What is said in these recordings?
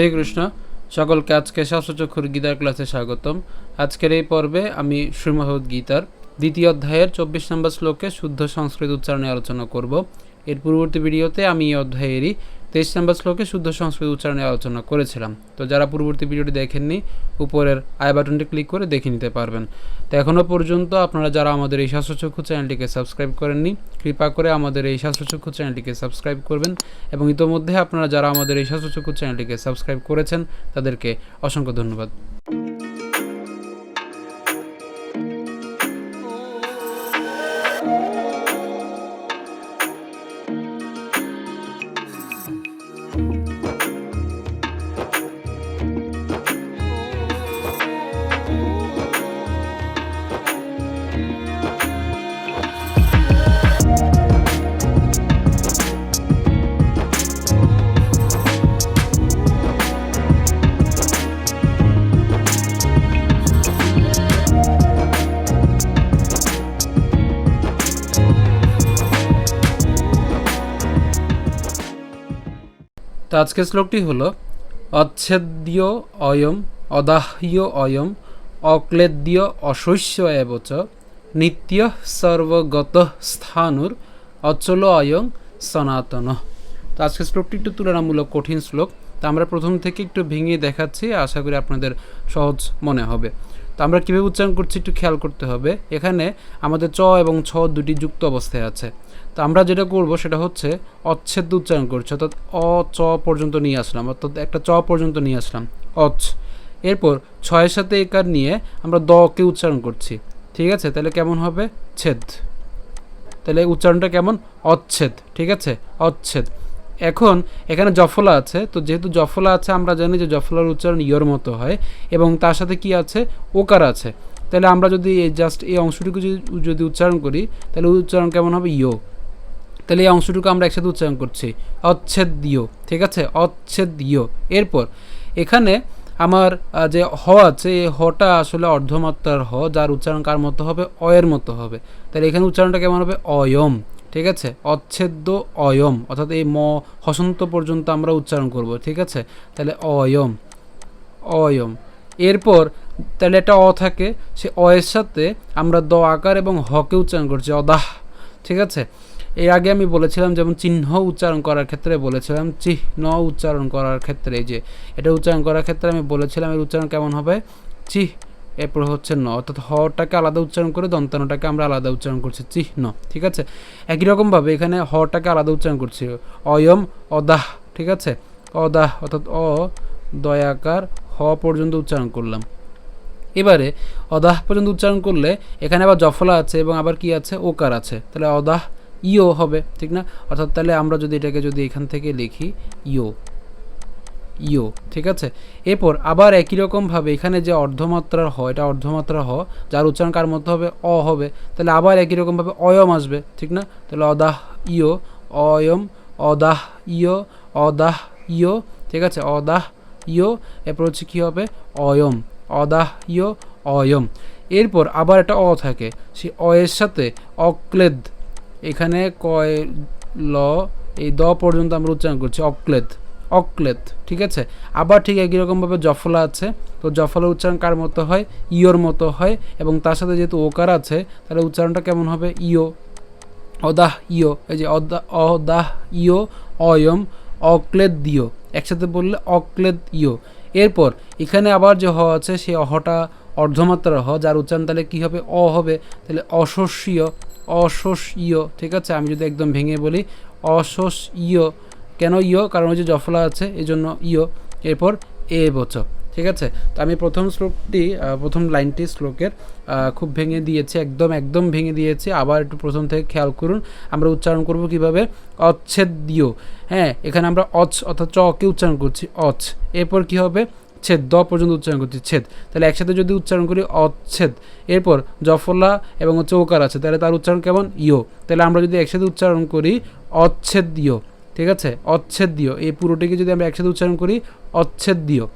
হরে কৃষ্ণ, সকলকে আজকে শাস্ত্রচক্ষুর গীতার ক্লাসে স্বাগতম। আজকের এই পর্বে আমি শ্রীমহৎ গীতার দ্বিতীয় অধ্যায়ের চব্বিশ নম্বর শ্লোকে শুদ্ধ সংস্কৃত উচ্চারণে আলোচনা করব। এর পূর্ববর্তী ভিডিওতে আমি এই অধ্যায়েরই তেইশ নম্বর শ্লোকে শুদ্ধ সংস্কৃত উচ্চারণে আলোচনা করেছিলাম। তো যারা পূর্ববর্তী ভিডিওটি দেখেননি, উপরের আই বাটনটি ক্লিক করে দেখে নিতে পারবেন। তো এখনও পর্যন্ত আপনারা যারা আমাদের এই শাস্ত্রচক্ষু চ্যানেলটিকে সাবস্ক্রাইব করেননি, কৃপা করে আমাদের এই শাস্ত্রচক্ষু চ্যানেলটিকে সাবস্ক্রাইব করবেন এবং ইতোমধ্যে আপনারা যারা আমাদের এই শাস্ত্রচক্ষু চ্যানেলটিকে সাবস্ক্রাইব করেছেন, তাদেরকে অসংখ্য ধন্যবাদ। তো আজকের শ্লোকটি হলো অচ্ছেদ্য অয়ম, অদাহ্য অয়ম, অক্লেদ্য অশস্য এবচ, নিত্য সর্বগত স্থানুর, অচল অয়ং, সনাতন। তো আজকের শ্লোকটি একটু তুলনামূলক কঠিন শ্লোক, তা আমরা প্রথম থেকে একটু ভেঙে দেখাচ্ছি, আশা করি আপনাদের সহজ মনে হবে। তো আমরা কীভাবে উচ্চারণ করছি একটু খেয়াল করতে হবে। এখানে আমাদের চ এবং ছ দুটি যুক্ত অবস্থায় আছে। তো আমরা যেটা করব সেটা হচ্ছে অচ্ছেদ্য উচ্চারণ করছি, অর্থাৎ অ, চ পর্যন্ত নিয়ে আসলাম, অর্থাৎ একটা চ পর্যন্ত নিয়ে আসলাম অচ এরপর ছয়ের সাথে একার নিয়ে আমরা দকে উচ্চারণ করছি, ঠিক আছে? তাহলে কেমন হবে? ছেদ। তাহলে উচ্চারণটা কেমন? অচ্ছেদ, ঠিক আছে? অচ্ছেদ। এখন এখানে জফলা আছে, তো যেহেতু জফলা আছে, আমরা জানি যে জফলার উচ্চারণ ইয়র মতো হয়, এবং তার সাথে কি আছে? ওকার আছে। তাহলে আমরা যদি জাস্ট এই অংশটুকু যদি উচ্চারণ করি, তাহলে উচ্চারণ কেমন হবে? ইয়ো। তাহলে এই অংশটুকু আমরা একসাথে উচ্চারণ করছি। অচ্ছেদ দিও ঠিক আছে? অচ্ছেদ দিও এরপর এখানে আমার যে হ আছে, এই হটা আসলে অর্ধমাত্রার হ, যার উচ্চারণ কার মতো হবে? অয়ের মতো হবে। তাহলে এখানে উচ্চারণটা কেমন হবে? অয়ম, ঠিক আছে? অচ্ছেদ্য, অয়ম। অর্থাৎ এই ম, হসন্ত পর্যন্ত আমরা উচ্চারণ করব, ঠিক আছে? তাহলে অয়ম অয়ম। এরপর তাহলে একটা অ থাকে, সে অয়ের সাথে আমরা দ আকার এবং হকে উচ্চারণ করছি, অদাহ, ঠিক আছে? এর আগে আমি বলেছিলাম যেমন চিহ্ন উচ্চারণ করার ক্ষেত্রে বলেছিলাম, চিহ্ন উচ্চারণ করার ক্ষেত্রে এই যে এটা উচ্চারণ করার ক্ষেত্রে আমি বলেছিলাম এর উচ্চারণ কেমন হবে? চিহ, এরপর হচ্ছে ন, অর্থাৎ হটাকে আলাদা উচ্চারণ করে দন্তানোটাকে আমরা আলাদা উচ্চারণ করছি, চিহ্ন, ঠিক আছে? একই রকমভাবে এখানে হটাকে আলাদা উচ্চারণ করছি, অয়ম, অদাহ, ঠিক আছে? অদাহ, অর্থাৎ অ, দয়াকার, হ পর্যন্ত উচ্চারণ করলাম। এবারে অদাহ পর্যন্ত উচ্চারণ করলে এখানে আবার জফলা আছে এবং আবার কি আছে? ওকার আছে। তাহলে অদাহ ইও হবে, ঠিক না? অর্থাৎ তাহলে আমরা যদি এটাকে যদি এখান থেকে লিখি ইও ইও, ঠিক আছে? এরপর আবার একই রকমভাবে এখানে যে অর্ধমাত্রার হ, এটা অর্ধমাত্রা হ, যার উচ্চারণ কার মতো হবে? অ হবে। তাহলে আবার একই রকমভাবে অয়ম আসবে, ঠিক না? তাহলে অদাহ ইও, অয়ম, অদাহ ইয় অদাহ ইয় ঠিক আছে? অদাহ ইয় এরপর হচ্ছে কী হবে? অয়ম, অদাহ ইয় অয়ম। এরপর আবার একটা অ থাকে, সেই অয়ের সাথে অক্লেদ এখানে কয় ল, এই দ পর্যন্ত আমরা উচ্চারণ করছি অক্লেদ অক্লেদ ঠিক আছে? আবার ঠিক একই রকমভাবে জফলা আছে, তো জফলার উচ্চারণ কার মতো হয়? ইয়োর মতো হয়, এবং তার সাথে যেহেতু ওকার আছে, তাহলে উচ্চারণটা কেমন হবে? ইয়ো, অদাহ ইও এই যে অদা, অদাহ, ইয়ো, অয়ম অক্লেদ দিও একসাথে বললে অক্লেদ ইও এরপর, এখানে আবার যে হ আছে, সেই অহটা অর্ধমাত্রার হ, যার উচ্চারণ তাহলে কী হবে? অ হবে, তাহলে অশস্যীয় অশস্যীয় ঠিক আছে? আমি যদি একদম ভেঙে বলি অশস্যীয় কেন ইয়? কারণ ওই যে জফলা আছে এই জন্য ইয়। এরপর এ বচ, ঠিক আছে? তো আমি প্রথম শ্লোকটি প্রথম লাইনটি শ্লোকের খুব ভেঙে দিয়েছি, একদম একদম ভেঙে দিয়েছি। আবার একটু প্রথম থেকে খেয়াল করুন, আমরা উচ্চারণ করব কীভাবে? অচ্ছেদ দিও হ্যাঁ এখানে আমরা অচ অর্থাৎ চকে উচ্চারণ করছি? অচ এরপর কি হবে? ছেদ, দ পর্যন্ত উচ্চারণ করছি ছেদ। তাহলে একসাথে যদি উচ্চারণ করি অচ্ছেদ, এরপর জফলা এবং হচ্ছে ওকার আছে, তাহলে তার উচ্চারণ কেমন? ইয়ো। তাহলে আমরা যদি একসাথে উচ্চারণ করি অচ্ছেদ দিও ঠিক আছে? অচ্ছেদ দিও এই পুরোটিকে যদি আমরা একসাথে উচ্চারণ করি অচ্ছেদ দিও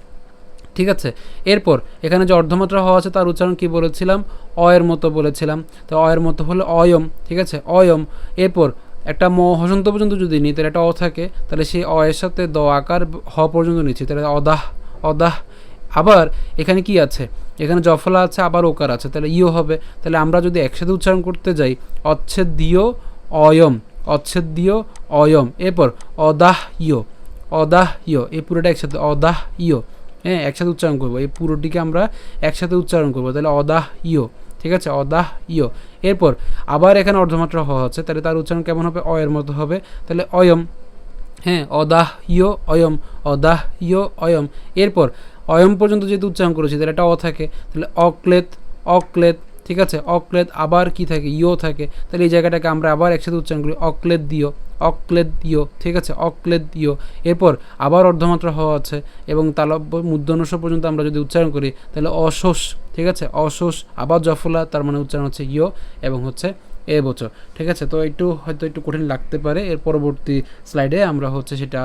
ঠিক আছে? এরপর এখানে যে অর্ধমাত্রা হওয়া আছে, তার উচ্চারণ কি বলেছিলাম? অয়ের মতো বলেছিলাম। তো অয়ের মতো হলে অয়ম, ঠিক আছে? অয়ম। এরপর একটা ম হসন্ত পর্যন্ত যদি নিই, তাহলে একটা অ থাকে, তাহলে সেই অয়ের সাথে দ আকার হ পর্যন্ত নিচ্ছি, তাহলে অদাহ অদাহ। আবার এখানে কি আছে? এখানে জফলা আছে, আবার ওকার আছে। তাহলে ইও হবে। তাহলে আমরা যদি একসাথে উচ্চারণ করতে যাই অচ্ছেদ দিও অয়ম। অচ্ছেদ দিও অয়ম। এরপর অদাহ ইয়। অদাহ ইয়। এই পুরোটা একসাথে, অদাহ ইয়। হ্যাঁ একসাথে উচ্চারণ করব। এই পুরোটিকে আমরা একসাথে উচ্চারণ করব। তাহলে অদাহ ইয়। ঠিক আছে? অদাহ ইয়। এরপর আবার এখানে অর্ধমাত্রা হওয়া হচ্ছে তাহলে তার উচ্চারণ কেমন হবে? অয়ের মতো হবে। তাহলে অয়ম। হ্যাঁ অদাহ ইয় অয়ম অদাহ ইয় অয়ম। এরপর, অয়ম পর্যন্ত যেহেতু উচ্চারণ করেছি, তাহলে একটা অ থাকে, তাহলে অক্লেত অক্লেত, ঠিক আছে? অক্লেদ আবার কি থাকে? ইও থাকে। তাহলে এই জায়গাটাকে আমরা আবার একসাথে উচ্চারণ করি অক্লেদ দিও অক্লেদ দিও ঠিক আছে? অক্লেদ দিও এরপর আবার অর্ধমাত্রা হওয়া আছে, এবং তালব্য মুদ্রনস পর্যন্ত আমরা যদি উচ্চারণ করি, তাহলে অশোষ, ঠিক আছে? অশোষ, আবার জফলা, তার মানে উচ্চারণ হচ্ছে ইয় এবং হচ্ছে এ বছর ঠিক আছে, তো একটু, হয়তো একটু কঠিন লাগতে পারে। এর পরবর্তী স্লাইডে আমরা হচ্ছে সেটা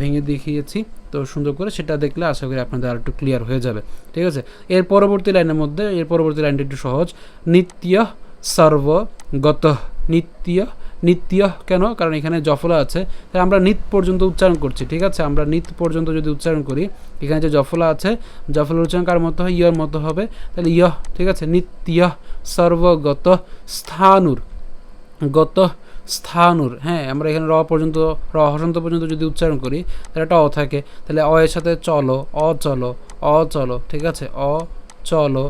ভেঙে দেখিয়েছি। তো সুন্দর করে সেটা দেখলে আশা করি আপনাদের আর একটু ক্লিয়ার হয়ে যাবে। ঠিক আছে, এর পরবর্তী লাইনের মধ্যে, এর পরবর্তী লাইনটা একটু সহজ। নিত্য সর্বগত নিত্য নিত্য কেন? কারণ এখানে জফলা আছে। তাই আমরা নিত পর্যন্ত উচ্চারণ করছি, ঠিক আছে? আমরা নিত পর্যন্ত যদি উচ্চারণ করি, এখানে যে জফলা আছে, জফলার উচ্চারণ কার মতো হয়? ইয়র মতো হবে। তাহলে ইয় ঠিক আছে? নিত্য সর্বগত স্থানুর। গত স্থানুর হ্যাঁ? আমরা এখানে র পর্যন্ত, র হসন্ত পর্যন্ত যদি উচ্চারণ করি, তাহলে একটা অ থাকে। তাহলে অ এর সাথে চলো অ চলো অ চলো ঠিক আছে? অ, চলো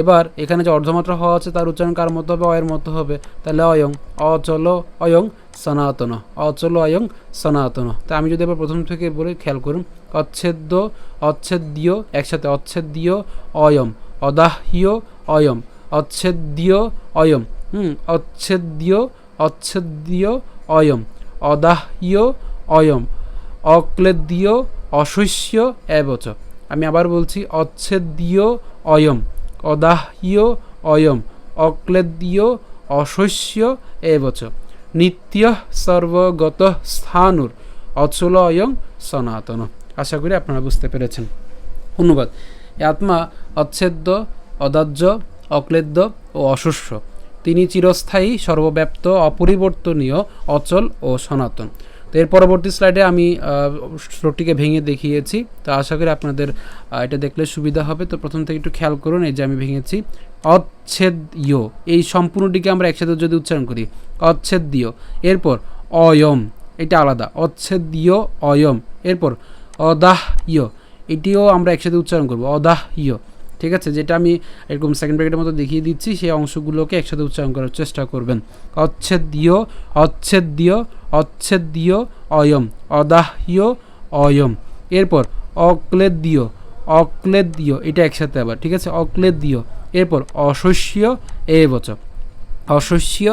এবার এখানে যে অর্ধমাত্রা হওয়া আছে তার উচ্চারণ কার মতো হবে? অয়ের মতো হবে। তাহলে অয়ং। অচল অয়ং সনাতন। অচল অয়ং সনাতন। তা আমি যদি এবার প্রথম থেকে বলি খেয়াল করুন, অচ্ছেদ্য অচ্ছেদ্য একসাথে অচ্ছেদ্য অয়ম, অদাহ্য অয়ম অচ্ছেদ্য অয়ম, হুম অচ্ছেদ্য অচ্ছেদ্য অয়ম, অদাহ্য অয়ম অক্লেদ্য অশস্য এবচ। আমি আবার বলছি অচ্ছেদ্য অয়ম। অদাহ্য অয়ম, অক্লেদ্য অশস্য এবচ। নিত্য সর্বগত স্থানুর অচল অয়ং সনাতন। আশা করি আপনারা বুঝতে পেরেছেন। অনুবাদ আত্মা অচ্ছেদ্য, অদাহ্য, অক্লেদ্য ও অশস্য। তিনি চিরস্থায়ী, সর্বব্যাপ্ত, অপরিবর্তনীয়, অচল ও সনাতন। তো এর পরবর্তী স্লাইডে আমি শ্লোকটিকে ভেঙে দেখিয়েছি। তো আশা করি আপনাদের এটা দেখলে সুবিধা হবে। তো প্রথম থেকে একটু খেয়াল করুন, এই যে আমি ভেঙেছি। অচ্ছেদ ইয়, এই সম্পূর্ণটিকে আমরা একসাথে যদি উচ্চারণ করি, অচ্ছেদ দিয় এরপর অয়ম, এটা আলাদা। অচ্ছেদ দিয় অয়ম। এরপর অদাহ ইয়, এটিও আমরা একসাথে উচ্চারণ করব, অদাহ ইয়। ঠিক আছে? যেটা আমি এরকম সেকেন্ড ব্র্যাকেটের মতো দেখিয়ে দিচ্ছি, সেই অংশগুলোকে একসাথে উচ্চারণ করার চেষ্টা করবেন। অচ্ছেদ্য অচ্ছেদ্য অচ্ছেদ্য অয়ম, অদাহ্য অয়ম। এরপর অক্লেদ্য অক্লেদ্য, এটা একসাথে আবার, ঠিক আছে? অক্লেদ্য, এরপর অশস্য এ বচক অশস্য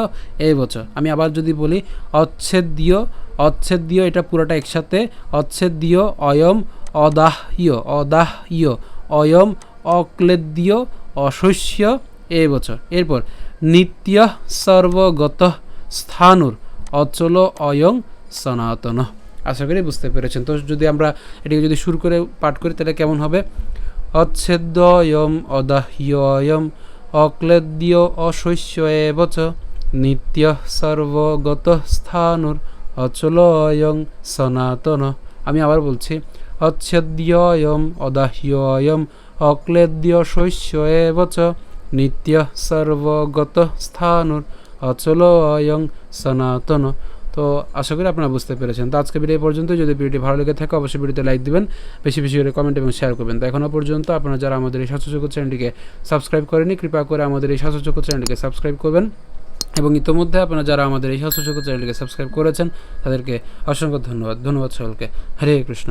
এ বছর আমি আবার যদি বলি অচ্ছেদ্য অচ্ছেদ্য, এটা পুরোটা একসাথে, অচ্ছেদ্য অয়ম, অদাহ্য অদাহ্য অয়ম, অক্লেদ্য অশস্য এ বছর এরপর নিত্য সর্বগত স্থানুর অচল অয়ং সনাতন। আশা করি বুঝতে পেরেছেন। তো যদি আমরা এটিকে যদি শুরু করে পাঠ করি, তাহলে কেমন হবে? অচ্ছেদ্যয়ম অদাহ্যয়ম অক্লেদ্য অশস্য এবচ নিত্য সর্বগত স্থানুর অচল অয়ং সনাতন। আমি আবার বলছি, অচ্ছেদ্যয়ম অদাহ্যয়ম অক্লেদ্য শস্য এবচ নিত্য সর্বগত স্থানুর অচল অয়ং সনাতন। তো আশা করি আপনারা বুঝতে পেরেছেন। তো আজকে ভিডিও পর্যন্ত যদি ভিডিওটি ভালো লেগে থাকে, অবশ্যই ভিডিওতে লাইক দিবেন। বেশি বেশি করে কমেন্ট এবং শেয়ার করবেন। তো এখনও পর্যন্ত আপনারা যারা আমাদের এই স্বাস্থ্যযোগ্য চ্যানেলটিকে সাবস্ক্রাইব করেনি কৃপা করে আমাদের এই স্বাস্থ্যযোগ্য চ্যানেলটিকে সাবস্ক্রাইব করবেন। এবং ইতোমধ্যে আপনারা যারা আমাদের এই স্বাস্থ্যযোগ্য চ্যানেলটিকে সাবস্ক্রাইব করেছেন, তাদেরকে অসংখ্য ধন্যবাদ। ধন্যবাদ সকলকে। হরে কৃষ্ণ।